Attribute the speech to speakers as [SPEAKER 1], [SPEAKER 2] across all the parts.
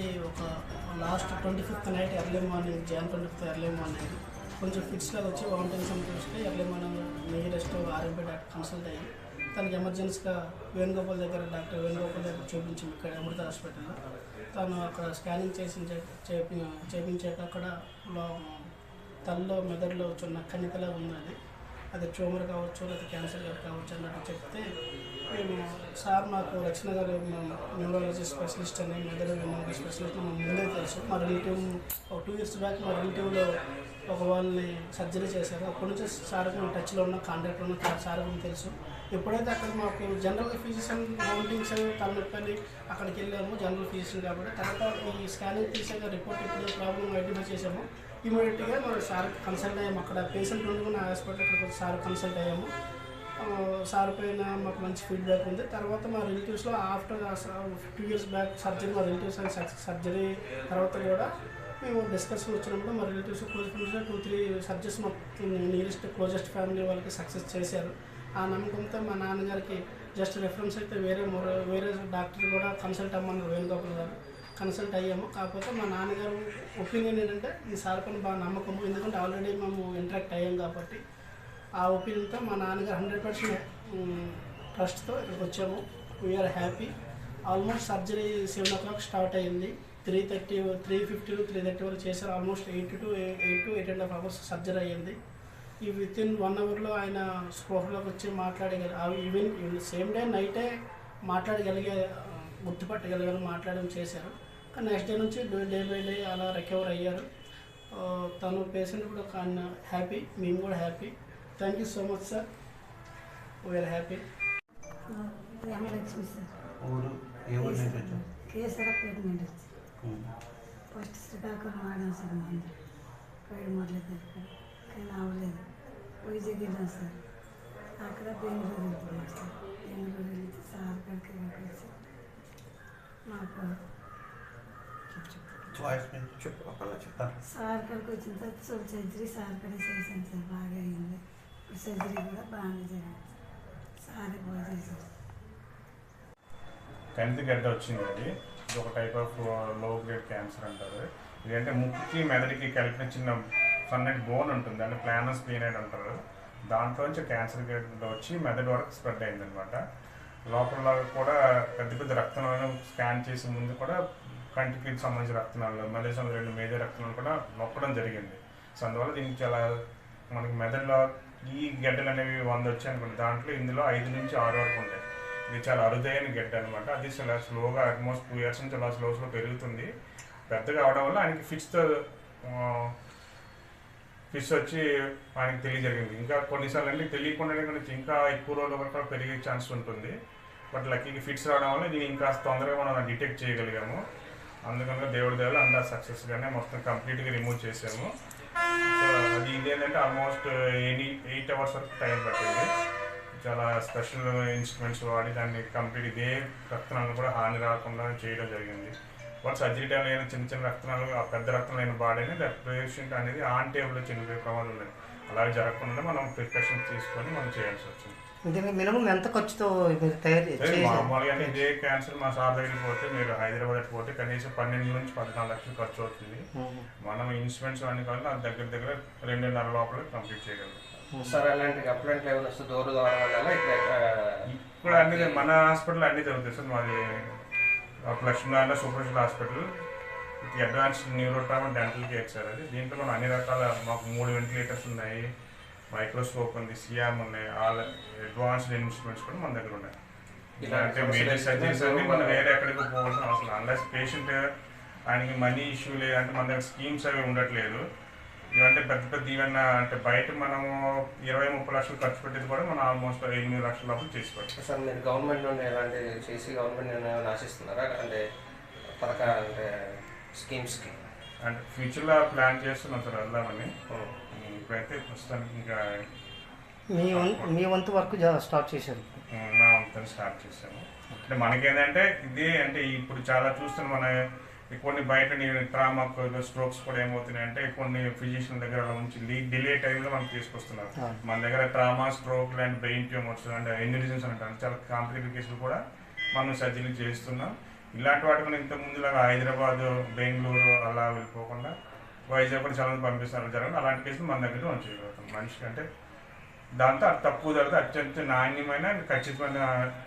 [SPEAKER 1] వాళ్ళకి ఒక last twenty fifth night early morning Jan twenty fifth early morning కొంచెం fits లాగా వచ్చి వామిటింగ్స్ అని early morning nearest RMP doctor consult అయ్యి తనకి ఎమర్జెన్సీగా వేణుగోపాల్ దగ్గర డాక్టర్ వేణుగోపాల్ దగ్గర చూపించింది ఇక్కడ అమృత హాస్పిటల్లో తను అక్కడ స్కానింగ్ చేసి చేపి చేపించాక అక్కడ తల్లో తలలో మెదడులో చిన్న కణికలా ఉన్నది అది ట్యూమర్ కావచ్చు లేదా క్యాన్సర్ గారు కావచ్చు అన్నట్టు చెప్తే మేము సార్ మాకు రచన గారు న్యూరాలజీ స్పెషలిస్ట్ అని మెదడు న్యూరాలజీ స్పెషలిస్ట్ మాకు ముందే తెలుసు. మా రిలేటివ్ ఒక టూ ఇయర్స్ బ్యాక్ మా రిలేటివ్లో ఒక వాళ్ళని సర్జరీ చేశారు. అప్పటి నుంచి సార్ మేము టచ్లో ఉన్న కాంటాక్ట్లో ఉన్న సార్ తెలుసు. ఎప్పుడైతే అక్కడ మాకు జనరల్ ఫిజిషియన్ మౌంటింగ్స్ తలనొప్పి అని అక్కడికి వెళ్ళాము జనరల్ ఫిజిషియన్ కాబట్టి తర్వాత ఈ స్కానింగ్ తీసాక రిపోర్ట్ ఇప్పుడు ప్రాబ్లం ఐడెంటిఫై చేసాము ఇమీడియట్గా మనం సార్ కన్సల్ట్ అయ్యాము. అక్కడ పేషెంట్ ఉండుకున్న హాస్పిటల్ అక్కడ సార్ కన్సల్ట్ అయ్యాము. సార్ పైన మాకు మంచి ఫీడ్బ్యాక్ ఉంది. తర్వాత మా రిలేటివ్స్లో after two years back surgery మా రిలేటివ్స్ అని సర్జరీ తర్వాత కూడా మేము డిస్కషన్ వచ్చినప్పుడు మా relatives close friends two three surgeries మాకు నియరెస్ట్ క్లోజెస్ట్ ఫ్యామిలీ వాళ్ళకి సక్సెస్ చేశారు. ఆ నమ్మకంతో మా నాన్నగారికి జస్ట్ రెఫరెన్స్ అయితే వేరే వేరే డాక్టర్ కూడా కన్సల్ట్ అమ్మన్నారు వేణుగోపాల్ గారు. కన్సల్ట్ అయ్యాము. కాకపోతే మా నాన్నగారు ఒపీనియన్ ఏంటంటే ఈ సార్ పని బాగా నమ్మకము ఎందుకంటే ఆల్రెడీ మేము ఇంటరాక్ట్ అయ్యాం కాబట్టి ఆ ఒపీనియన్తో మా నాన్నగారు హండ్రెడ్ పర్సెంట్ ట్రస్ట్తో ఇక్కడికి వచ్చాము we are happy almost surgery seven o'clock start అయ్యింది three thirty three fifty three thirty వరకు చేశారు. Almost eight to eight to eight and half hours surgery అయ్యింది. ఈ విత్ ఇన్ వన్ అవర్లో ఆయన స్పృహలోకి వచ్చి మాట్లాడగల ఈవెన్ సేమ్ డే నైటే మాట్లాడగలిగే గుర్తుపట్టగలిగారు మాట్లాడడం చేశారు. నెక్స్ట్ డే నుంచి డే బై డే అలా రికవర్ అయ్యారు. తను పేషెంట్ కూడా హ్యాపీ మేము కూడా happy thank you so much sir we are happy
[SPEAKER 2] Ramalakshmi sir
[SPEAKER 3] ఊరు
[SPEAKER 2] కేసరపేట నుండి ఫస్ట్ శ్రీకాకుళం ఆడాం సార్ మందు పేడు మొదలు దగ్గర కానీ అవ్వలేదు వైజాగ్ వెళ్ళాం సార్ అక్కడ బెంగళూరు వెళ్తున్నాం సార్ బెంగళూరు వెళ్తే సార్ కాడికి మాకు
[SPEAKER 3] వాయిస్ మీద చెప్పు ఒకళ్ళ చెప్తాను
[SPEAKER 2] సార్ కాడికి వచ్చిన తర్వాత సోల్ సర్జరీ సార్ కాడే చేశాను సార్ బాగా అయింది. ఇప్పుడు సర్జరీ కూడా బాగానే జరిగింది. సారే బాగా చేశారు
[SPEAKER 4] కంటి గడ్డ వచ్చింది అది. ఇది ఒక టైప్ ఆఫ్లో గ్రేడ్ క్యాన్సర్ అంటారు. ఇది అంటే ముక్కుకి మెదడుకి కలిపిన చిన్న సన్నటి బోన్ ఉంటుంది అంటే ప్లానస్ ప్లీనైడ్ అంటారు. దాంట్లోంచి క్యాన్సర్ గడ్డ వచ్చి మెదడు వరకు స్ప్రెడ్ అయింది అనమాట లోపల కూడా పెద్ద పెద్ద రక్తనాలను స్కాన్ చేసే ముందు కూడా కంటికి సంబంధించిన రక్తనాలు మెదడు సంబంధించిన రెండు మేజర్ రక్తనాలు కూడా నొక్కడం జరిగింది. సో అందువల్ల దీనికి చాలా మనకి మెదడులో ఈ గడ్డలు అనేవి వంద వచ్చాయి అనుకోండి. దాంట్లో ఇందులో ఐదు నుంచి ఆరు వరకు ఉంటాయి. ఇది చాలా అరుదైన గడ్డ అనమాట అది చాలా స్లోగా ఆల్మోస్ట్ టూ ఇయర్స్ నుంచి అలా స్లో స్లో పెరుగుతుంది. పెద్దగా అవడం వల్ల ఆయనకి ఫిట్స్తో ఫిష్ వచ్చి ఆయనకి తెలియజరిగింది ఇంకా కొన్నిసార్లు అండి తెలియకుండానే కొంచెం ఇంకా ఎక్కువ రోజుల వరకు పెరిగే ఛాన్స్ ఉంటుంది. బట్ లక్కీకి ఫిట్స్ రావడం వల్ల దీన్ని ఇంకా తొందరగా మనం డిటెక్ట్ చేయగలిగాము. అందుకని దేవుడి దేవుడు అంతా సక్సెస్గానే మొత్తం కంప్లీట్గా రిమూవ్ చేసాము సో అది ఇది ఏంటంటే ఆల్మోస్ట్ ఎనీ ఎయిట్ అవర్స్ వరకు టైం పట్టింది. చాలా స్పెషల్ ఇన్స్ట్రుమెంట్స్ వాడి దాన్ని కంప్లీట్ ఇదే రక్తనాలు కూడా హాని రాకుండా చేయడం జరిగింది. వాళ్ళు సర్జరీ టైంలో అయిన చిన్న చిన్న రక్తనాలు ఆ పెద్ద రక్తనాలు బాడీని పేషెంట్ అనేది ఆన్ టేబుల్లో చనిపోయే ప్రమాదం ఉన్నాయి అలాగే జరగకుండా మనం ప్రికాషన్స్ తీసుకొని మనం చేయాల్సి వచ్చింది.
[SPEAKER 5] దీనికి మినిమం ఎంత ఖర్చుతో మీరు తయారు
[SPEAKER 4] మామూలుగా ఇదే క్యాన్సర్ మా సార్ దగ్గరికి పోతే మీరు హైదరాబాద్ పోతే కనీసం పన్నెండు నుంచి పద్నాలుగు లక్షలు ఖర్చు అవుతుంది. మనం ఇన్స్ట్రుమెంట్స్ అన్ని అది దగ్గర దగ్గర రెండున్నర లోపల కంప్లీట్ చేయగలం
[SPEAKER 6] సార్ అలాంటి అప్లైంట్లు ఏమైనా వస్తే దూరం ఇక్కడ
[SPEAKER 4] ఇప్పుడు అన్ని మన హాస్పిటల్ అన్ని జరుగుతాయి సార్. మాది లక్ష్మీనారాయణ సూపర్ హాస్పిటల్. ఇది advanced neurotrauma dental care sir అది. దీంట్లో మనం అన్ని రకాల మాకు మూడు వెంటిలేటర్స్ ఉన్నాయి. మైక్రోస్కోప్ ఉంది సియామ్ ఉన్నాయి ఆల్ అడ్వాన్స్డ్ ఇన్స్ట్రుమెంట్స్ కూడా మన దగ్గర ఉన్నాయి. ఇలా అంటే మేజర్ సర్జరీస్ అన్ని మనం వేరే ఎక్కడికి పోవాల్సిన అవసరం అన్లెస్ పేషెంట్ ఆయనకి మనీ ఇష్యూ లేదంటే మన దగ్గర స్కీమ్స్ అవి ఉండట్లేదు. ఇవంటే పెద్ద పెద్ద ఈవెన్ అంటే బయట మనము ఇరవై ముప్పై లక్షలు ఖర్చు పెట్టేది కూడా మనం ఆల్మోస్ట్ ఎనిమిది లక్షల లోపల చేసి పెట్టాం
[SPEAKER 6] సార్ మీరు గవర్నమెంట్ నుండి ఎలాంటి చేసి గవర్నమెంట్ ఏమైనా ఆశిస్తున్నారా? అంటే పథక అంటే స్కీమ్స్కి
[SPEAKER 4] అంటే ఫ్యూచర్లో ప్లాన్ చేస్తున్నాం సార్ వెళ్దామని. ఇప్పుడైతే ప్రస్తుతానికి ఇంకా
[SPEAKER 5] మీ మీ వంతు వరకు స్టార్ట్ చేశారు.
[SPEAKER 4] నా వంతు స్టార్ట్ చేసాము అంటే మనకేంటంటే ఇదే అంటే ఇప్పుడు చాలా చూస్తున్నాం మన కొన్ని బయట ట్రామా స్ట్రోక్స్ కూడా ఏమవుతున్నాయి అంటే కొన్ని ఫిజిషియన్ దగ్గర ఉంచి డిలే టైంలో మనకి తీసుకొస్తున్నారు. మన దగ్గర ట్రామా స్ట్రోక్ లాంటి బ్రెయిన్ ట్యూమర్స్ అంటే ఎన్యూరిజన్స్ అంటారు. చాలా కేసులు కూడా మనం సర్జరీ చేస్తున్నాం. ఇలాంటి వాటి మనం ఇంత ముందులాగా హైదరాబాద్ బెంగళూరు అలా వెళ్ళిపోకుండా వైజాగ్ కూడా చాలా పంపిస్తారు జరగదు అలాంటి కేసులు మన దగ్గర మనం చేయగలుగుతాం మనిషికి అంటే దాంతో తక్కువ ధరతో అత్యంత నాణ్యమైన ఖచ్చితమైన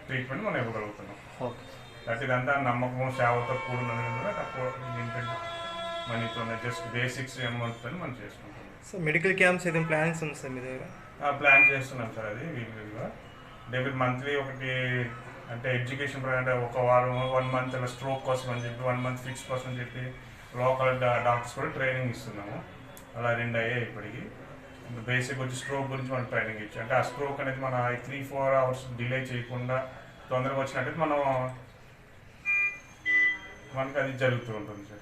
[SPEAKER 4] ట్రీట్మెంట్ మనం ఇవ్వగలుగుతున్నాం.
[SPEAKER 5] ఓకే.
[SPEAKER 4] అంటే ఇదంతా నమ్మకం సేవతో కూడినది కూడా తక్కువ మనీతో జస్ట్ బేసిక్స్ అమౌంట్తో మనం చేసుకుంటాం
[SPEAKER 5] సో మెడికల్ క్యాంప్స్ ఏదైనా ప్లాన్స్ ఉంది సార్ మీ దగ్గర?
[SPEAKER 4] ప్లాన్ చేస్తున్నాం సార్ అది వీలుగా డెబిట్ మంత్లీ ఒకటి అంటే ఎడ్యుకేషన్ అంటే ఒక వారం వన్ మంత్ అలా స్ట్రోక్ కోసం అని చెప్పి వన్ మంత్ ఫిక్స్ కోసం అని చెప్పి లోకల్ డాక్టర్స్ కూడా ట్రైనింగ్ ఇస్తున్నాము. అలా రెండు అయ్యాయి ఇప్పటికి. బేసిక్ వచ్చి స్ట్రోక్ గురించి మనం ట్రైనింగ్ ఇచ్చి. అంటే ఆ స్ట్రోక్ అనేది మన త్రీ ఫోర్ అవర్స్ డిలే చేయకుండా తొందరగా వచ్చినట్టు మనం మనకి అది జరుగుతూ ఉంటుంది sir.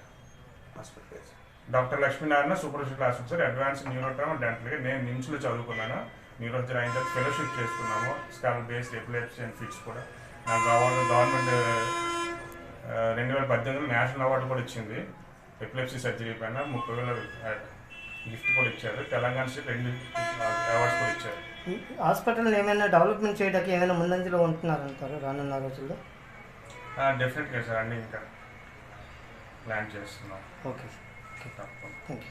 [SPEAKER 4] Doctor Lakshminarayana supervision class sir advance neurotrauma డెంటల్గా నేను నిమ్స్లో చదువుకున్నాను. న్యూరోజన్ అయిన తర్వాత ఫెలోషిప్ చేసుకున్నాము. Skull based epilepsy and fits కూడా. నాకు కావాలి గవర్నమెంట్ రెండు వేల పద్దెనిమిదిలో నేషనల్ అవార్డు కూడా ఇచ్చింది. ఎపిలెప్సీ సర్జరీ పైన ముప్పై వేల గిఫ్ట్ కూడా ఇచ్చారు. తెలంగాణ స్టేట్ రెండు అవార్డ్స్ కూడా ఇచ్చారు.
[SPEAKER 5] హాస్పిటల్ ఏమైనా డెవలప్మెంట్ చేయడానికి ఏమైనా ముందంజలో ఉంటున్నారంటారు రానున్న రోజుల్లో?
[SPEAKER 4] డెఫినెట్గా సార్ అన్నీ ఇంకా ప్లాన్ చేస్తున్నాం.
[SPEAKER 5] Okay thank you